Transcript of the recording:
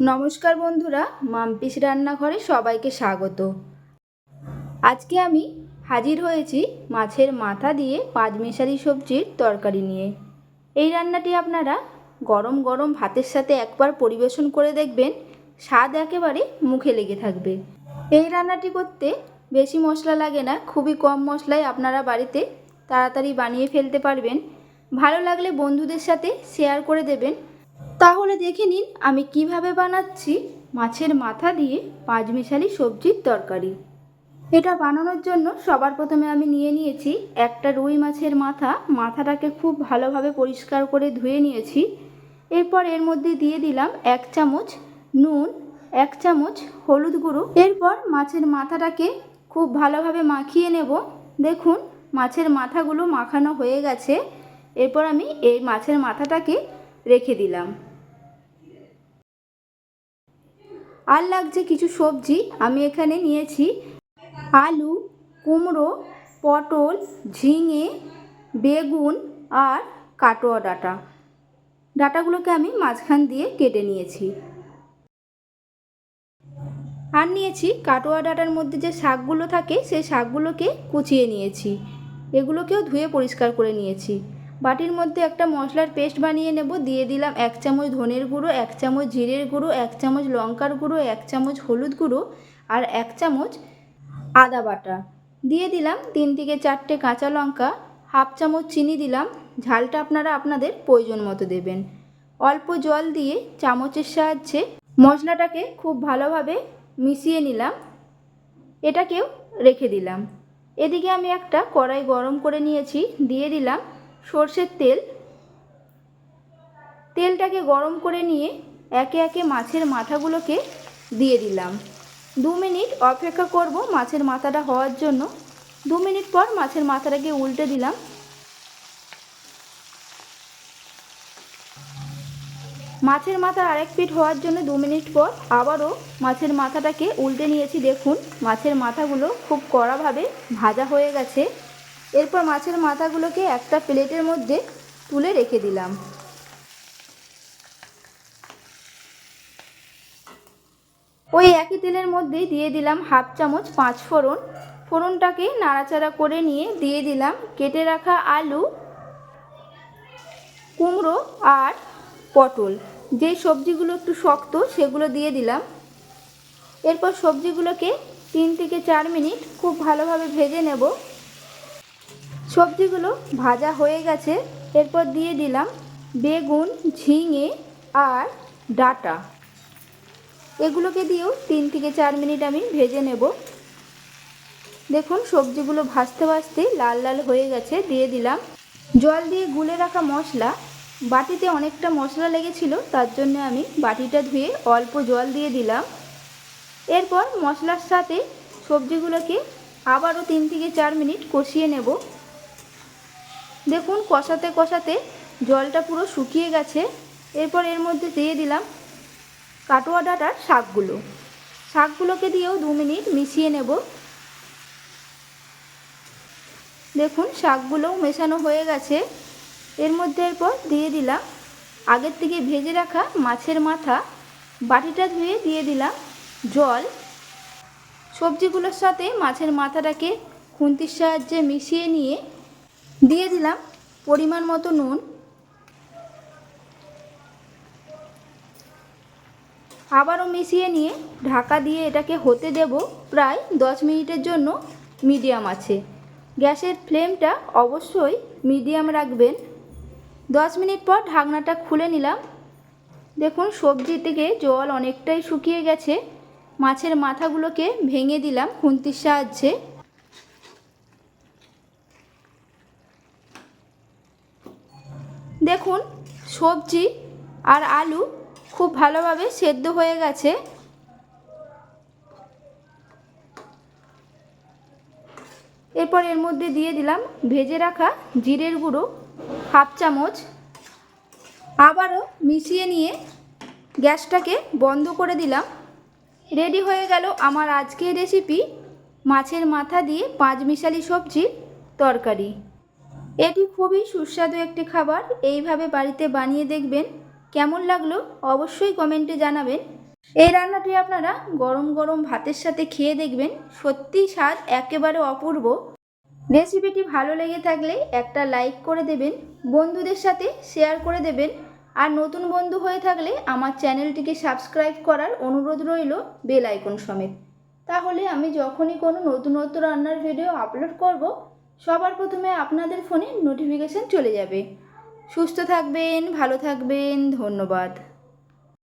নমস্কার বন্ধুরা, মাম্পিস রান্নাঘরে সবাইকে স্বাগত। আজকে আমি হাজির হয়েছি মাছের মাথা দিয়ে পাঁচমিশালি সবজির তরকারি নিয়ে। এই রান্নাটি আপনারা গরম গরম ভাতের সাথে একবার পরিবেশন করে দেখবেন, স্বাদ একেবারে মুখে লেগে থাকবে। এই রান্নাটি করতে বেশি মশলা লাগে না, খুবই কম মশলায় আপনারা বাড়িতে তাড়াতাড়ি বানিয়ে ফেলতে পারবেন। ভালো লাগলে বন্ধুদের সাথে শেয়ার করে দেবেন তাহলে দেখে নিন আমি কীভাবে বানাচ্ছি মাছের মাথা দিয়ে পাঁচমিশালি সবজির তরকারি। এটা বানানোর জন্য সবার প্রথমে আমি নিয়ে নিয়েছি একটা রুই মাছের মাথা। মাথাটাকে খুব ভালোভাবে পরিষ্কার করে ধুয়ে নিয়েছি। এরপর এর মধ্যে দিয়ে দিলাম এক চামচ নুন, এক চামচ হলুদ গুঁড়ো। এরপর মাছের মাথাটাকে খুব ভালোভাবে মাখিয়ে নেব। দেখুন, মাছের মাথাগুলো মাখানো হয়ে গেছে। এরপর আমি এই মাছের মাথাটাকে রেখে দিলাম। আর লাগছে কিছু সবজি, আমি এখানে নিয়েছি আলু, কুমড়ো, পটল, ঝিঙে, বেগুন আর কাটোয়া ডাঁটা। ডাটাগুলোকে আমি মাঝখান দিয়ে কেটে নিয়েছি। আর নিয়েছি কাটোয়া ডাটার মধ্যে যে শাকগুলো থাকে, সেই শাকগুলোকে কুচিয়ে নিয়েছি। এগুলোকেও ধুয়ে পরিষ্কার করে নিয়েছি। বাটির মধ্যে একটা মশলার পেস্ট বানিয়ে নেব। দিয়ে দিলাম এক চামচ ধনের গুঁড়ো, এক চামচ জিরের গুঁড়ো, এক চামচ লঙ্কার গুঁড়ো, এক চামচ হলুদ গুঁড়ো আর এক চামচ আদা বাটা। দিয়ে দিলাম তিন থেকে চারটে কাঁচা লঙ্কা, হাফ চামচ চিনি দিলাম। ঝালটা আপনারা আপনাদের প্রয়োজন মতো দেবেন। অল্প জল দিয়ে চামচের সাহায্যে মশলাটাকে খুব ভালোভাবে মিশিয়ে নিলাম। এটাকেও রেখে দিলাম। এদিকে আমি একটা কড়াই গরম করে নিয়েছি। দিয়ে দিলাম সর্ষের তেল। তেলটাকে গরম করে নিয়ে একে একে মাছের মাথাগুলোকে দিয়ে দিলাম। দু মিনিট অপেক্ষা করব মাছের মাথাটা হওয়ার জন্য। দু মিনিট পর মাছের মাথাটাকে উল্টে দিলাম। মাছের মাথা আরেক পিঠ হওয়ার জন্য দু মিনিট পর আবারও মাছের মাথাটাকে উল্টে নিয়েছি। দেখুন, মাছের মাথাগুলো খুব কড়াভাবে ভাজা হয়ে গেছে। এরপর মাছের মাথাগুলোকে একটা প্লেটের মধ্যে তুলে রেখে দিলাম। ওই একই তেলের মধ্যেই দিয়ে দিলাম হাফ চামচ পাঁচ ফোড়ন। ফোড়নটাকে নাড়াচাড়া করে নিয়ে দিয়ে দিলাম কেটে রাখা আলু, কুমড়ো আর পটল। যে সবজিগুলো একটু শক্ত সেগুলো দিয়ে দিলাম। এরপর সবজিগুলোকে তিন থেকে চার মিনিট খুব ভালোভাবে ভেজে নেব। সবজিগুলো ভাজা হয়ে গেছে। এরপর দিয়ে দিলাম বেগুন, ঝিঙে আর ডাটা। এগুলোকে দিয়েও তিন থেকে চার মিনিট আমি ভেজে নেব। দেখুন, সবজিগুলো ভাজতে ভাজতে লাল লাল হয়ে গেছে। দিয়ে দিলাম জল দিয়ে গুলে রাখা মশলা। বাটিতে অনেকটা মশলা লেগেছিল, তার জন্য আমি বাটিটা ধুয়ে অল্প জল দিয়ে দিলাম। এরপর মশলার সাথে সবজিগুলোকে আবারও তিন থেকে চার মিনিট কষিয়ে নেব। দেখুন, কষাতে কষাতে জলটা পুরো শুকিয়ে গেছে। এরপর এর মধ্যে দিয়ে দিলাম কাটোয়া ডাটার শাকগুলো। শাকগুলোকে দিয়েও দু মিনিট মিশিয়ে নেব। দেখুন, শাকগুলোও মেশানো হয়ে গেছে। এর মধ্যে এরপর দিয়ে দিলাম আগের থেকে ভেজে রাখা মাছের মাথা। বাটিটা ধুয়ে দিয়ে দিলাম জল। সবজিগুলোর সাথে মাছের মাথাটাকে খুন্তির সাহায্যে মিশিয়ে নিয়ে দিয়ে দিলাম পরিমাণ মতো নুন, আবারও মিশিয়ে নিয়ে ঢাকা দিয়ে এটাকে হতে দেব প্রায় দশ মিনিটের জন্য মিডিয়াম আছে। গ্যাসের ফ্লেমটা অবশ্যই মিডিয়াম রাখবেন। দশ মিনিট পর ঢাকনাটা খুলে নিলাম। দেখুন সবজি থেকে জল অনেকটাই শুকিয়ে গেছে। মাছের মাথাগুলোকে ভেঙে দিলাম খুন্তির সাহায্যে। দেখুন, সবজি আর আলু খুব ভালোভাবে সেদ্ধ হয়ে গেছে। এরপর এর মধ্যে দিয়ে দিলাম ভেজে রাখা জিরের গুঁড়ো, হাফ চামচ। আবারও মিশিয়ে নিয়ে গ্যাসটাকে বন্ধ করে দিলাম। রেডি হয়ে গেল আমার আজকের রেসিপি, মাছের মাথা দিয়ে পাঁচমিশালি সবজির তরকারি। এটি খুবই সুস্বাদু একটি খাবার। এইভাবে বাড়িতে বানিয়ে দেখবেন। কেমন লাগল অবশ্যই কমেন্টে জানাবেন। এই রান্নাটি আপনারা গরম গরম ভাতের সাথে খেয়ে দেখবেন। সত্যি স্বাদ একেবারে অপূর্ব। রেসিপিটি ভালো লেগে থাকলে একটা লাইক করে দেবেন, বন্ধুদের সাথে শেয়ার করে দেবেন। আর নতুন বন্ধু হয়ে থাকলে আমার চ্যানেলটিকে সাবস্ক্রাইব করার অনুরোধ রইল বেল আইকন সমেত। তাহলে আমি যখনই কোনো নতুনত্ব রান্নার ভিডিও আপলোড করব সবার প্রথমে আপনাদের ফোনে নোটিফিকেশান চলে যাবে। সুস্থ থাকবেন ভালো থাকবেন ধন্যবাদ।